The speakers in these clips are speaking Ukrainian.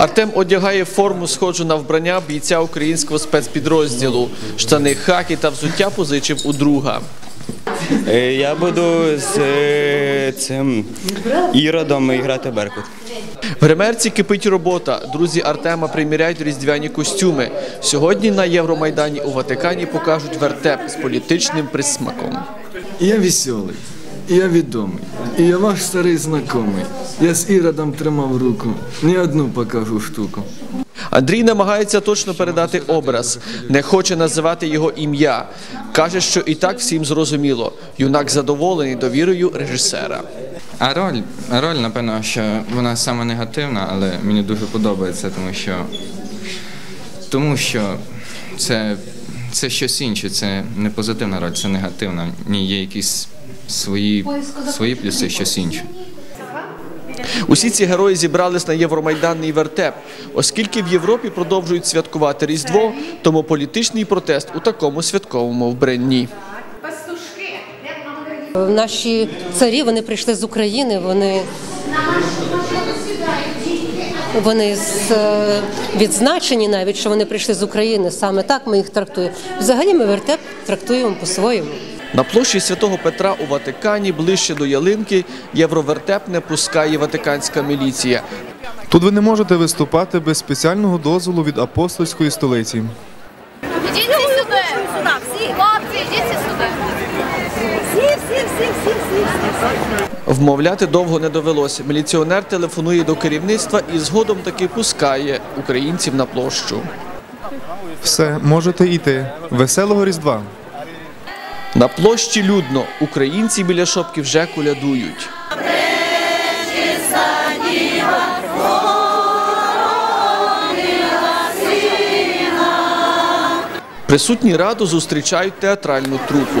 Артем одягає форму, схожу на вбрання бійця українського спецпідрозділу. Штани хакі та взуття позичив у друга. Е, Я буду з е, цим іродом грати Беркут. В гримерці кипить робота. Друзі Артема приміряють різдвяні костюми. Сьогодні на Євромайдані у Ватикані покажуть вертеп з політичним присмаком. Я веселий, і я відомий, і я ваш старий знайомий. Я з Іродом тримав руку, не одну покажу штуку. Андрій намагається точно передати образ, не хоче називати його ім'я. Каже, що і так всім зрозуміло. Юнак задоволений довірою режисера. А роль, роль, напевно, що вона саме негативна, але мені дуже подобається, тому що, тому що це, це щось інше, це не позитивна роль, це негативна. Ні, є якісь свої, свої плюси, щось інше. Усі ці герої зібрались на Євромайданний вертеп. Оскільки в Європі продовжують святкувати Різдво, тому політичний протест у такому святковому вбранні. Наші царі вони прийшли з України, вони, вони з, е, відзначені навіть, що вони прийшли з України. Саме так ми їх трактуємо. Взагалі ми вертеп трактуємо по-своєму. На площі Святого Петра у Ватикані, ближче до ялинки, євровертеп не пускає ватиканська міліція. Тут ви не можете виступати без спеціального дозволу від апостольської столиці. Ідіть сюди. Сюди, всі. Хлопці, ідіть сюди. Всі, всі, всі, всі, всі. Вмовляти довго не довелося. Міліціонер телефонує до керівництва і згодом таки пускає українців на площу. Все, можете йти. Веселого Різдва! На площі людно. Українці біля шопки вже колядують. Присутні раду зустрічають театральну трупу.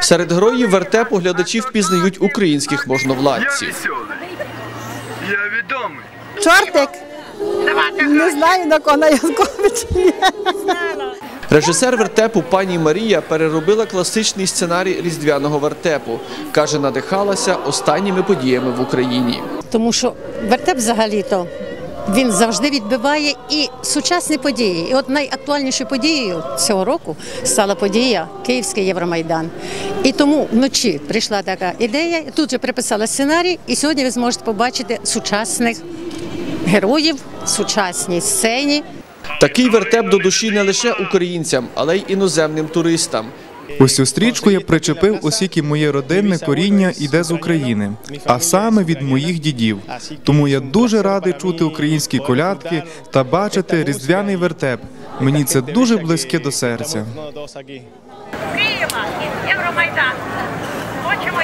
Серед героїв вертепу глядачі впізнають українських можновладців. Я відомий. Чортик. Не знаю на кого на Янкович. Режисер вертепу пані Марія переробила класичний сценарій різдвяного вертепу. Каже, надихалася останніми подіями в Україні. Тому що вертеп взагалі-то він завжди відбиває і сучасні події. І от найактуальнішою подією цього року стала подія Київський Євромайдан. І тому вночі прийшла така ідея. Тут же приписала сценарій, і сьогодні ви зможете побачити сучасних героїв, сучасній сцені. Такий вертеп до душі не лише українцям, але й іноземним туристам. Ось цю стрічку я причепив, оскільки моє родинне коріння іде з України, а саме від моїх дідів. Тому я дуже радий чути українські колядки та бачити різдвяний вертеп. Мені це дуже близьке до серця. Києва, Євромайдан. Хочемо